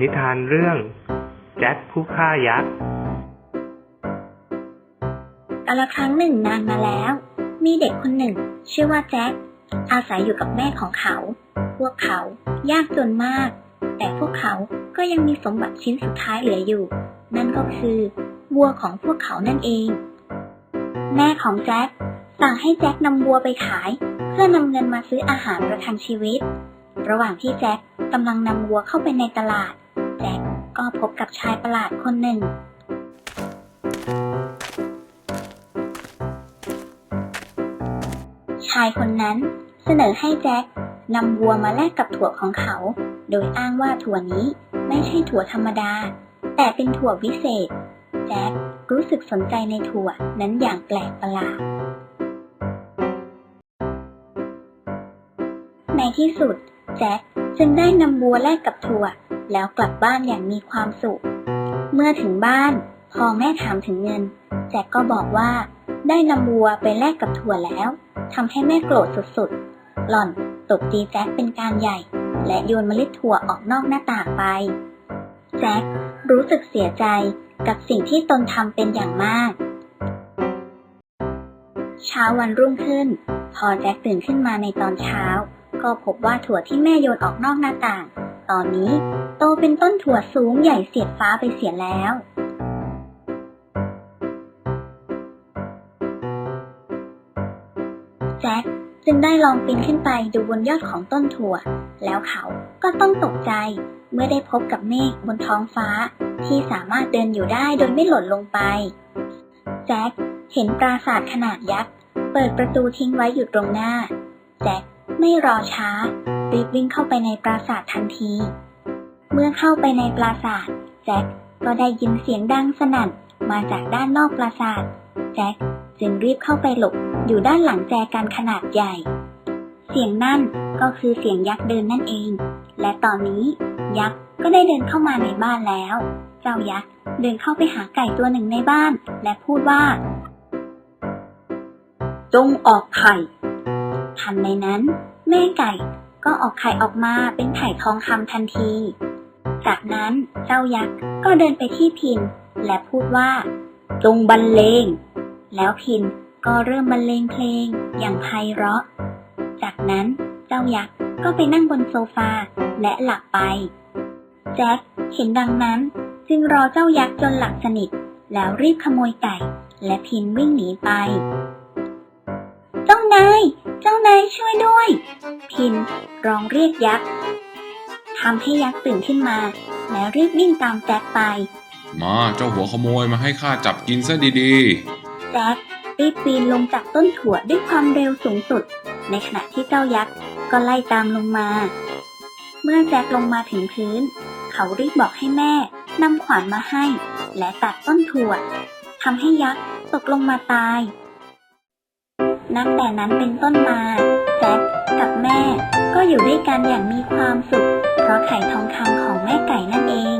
นิทานเรื่อง แจ็คผู้ฆ่ายักษ์กาละครั้งหนึ่งนานมาแล้ว มีเด็กคนหนึ่ง ชื่อว่าแจ็คอาศัยอยู่กับแม่ของเขา พวกเขายากจนมาก แต่พวกเขาก็ยังมีสมบัติชิ้นสุดท้ายเหลืออยู่ นั่นก็คือวัวของพวกเขานั่นเอง แม่ของแจ็คสั่งให้แจ็คนำวัวไปขาย เพื่อนำเงินมาซื้ออาหารประทังชีวิต ระหว่างที่แจ็คกำลังนำวัวเข้าไปในตลาด แจ็คก็พบกับชายประหลาดคนหนึ่ง ชายคนนั้นเสนอให้แจ็คนำวัวมาแลกกับถั่วของเขา โดยอ้างว่าถั่วนี้ไม่ใช่ถั่วธรรมดา แต่เป็นถั่ววิเศษ แจ็ครู้สึกสนใจในถั่วนั้นอย่างแปลกประหลาด ในที่สุด แจ็ค จึงได้นำวัวแลกกับถั่ว แล้วกลับบ้านอย่างมีความสุข เมื่อถึงบ้านพอแม่ถามถึงเงินแจ็คก็บอกว่า ได้นำวัวไปแลกกับถั่วแล้วทำให้แม่โกรธสุดๆ หล่อนตบตีแจ็คเป็นการใหญ่ และโยนเมล็ดถั่วออกนอกหน้าต่างไป แจ็ครู้สึกเสียใจกับสิ่งที่ตนทำเป็นอย่างมาก เช้าวันรุ่งขึ้น พอแจ็คตื่นขึ้นมาในตอนเช้า ก็พบว่าถั่วที่แม่โยนออกนอกหน้าต่าง ตอนนี้โตเป็นต้นถั่วสูงใหญ่เสียดฟ้าไปเสียแล้ว แจ็คจึงได้ลองปีนขึ้นไปดูบนยอดของต้นถั่ว แล้วเขาก็ต้องตกใจเมื่อได้พบกับเมฆบนท้องฟ้า ที่สามารถเดินอยู่ได้โดยไม่หล่นลงไป แจ็คเห็นปราสาทขนาดยักษ์ เปิดประตูทิ้งไว้อยู่ตรงหน้า แจ็ค ไม่รอช้า รีบวิ่งเข้าไปในปราสาททันที เมื่อเข้าไปในปราสาทแจ็คก็ได้ยินเสียงดังสนั่นมาจากด้านนอกปราสาทแจ็คจึงรีบเข้าไปหลบอยู่ด้านหลังแจกันขนาดใหญ่ เสียงนั่นก็คือเสียงยักษ์เดินนั่นเอง และตอนนี้ ยักษ์ก็ได้เดินเข้ามาในบ้านแล้ว เจ้ายักษ์เดินเข้าไปหาไก่ตัวหนึ่งในบ้าน และพูดว่า จงออกไข่ ทันในนั้น แม่ไก่ก็ออกไข่ออกมาเป็นไข่ทองคำทันที จากนั้นเจ้ายักษ์ก็เดินไปที่พิน และพูดว่า จงบรรเลง แล้วพินก็เริ่มบรรเลงเพลงอย่างไพเราะ จากนั้นเจ้ายักษ์ก็ไปนั่งบนโซฟาและหลับไป แจ็คเห็นดังนั้นจึงรอเจ้ายักษ์จนหลับสนิท แล้วรีบขโมยไก่ และพินวิ่งหนีไป เจ้านายช่วยด้วย พินร้องเรียกยักษ์ทำให้ยักษ์ตื่นขึ้นมา แล้วรีบวิ่งตามแจ็คไป มาเจ้าหัวขโมยมาให้ข้าจับกินซะดีแจ็ครีบปีนลงจากต้นถั่วด้วยความเร็วสูงสุด ในขณะที่เจ้ายักษ์ก็ไล่ตามลงมา เมื่อแจ็คลงมาถึงพื้น เขารีบบอกให้แม่นำขวานมาให้ และตัดต้นถั่วทำให้ยักษ์ตกลงมาตาย นับแต่นั้นเป็นต้นมาแจ็คกับแม่ ก็อยู่ด้วยกันอย่างมีความสุข เพราะไข่ทองคำของแม่ไก่นั่นเอง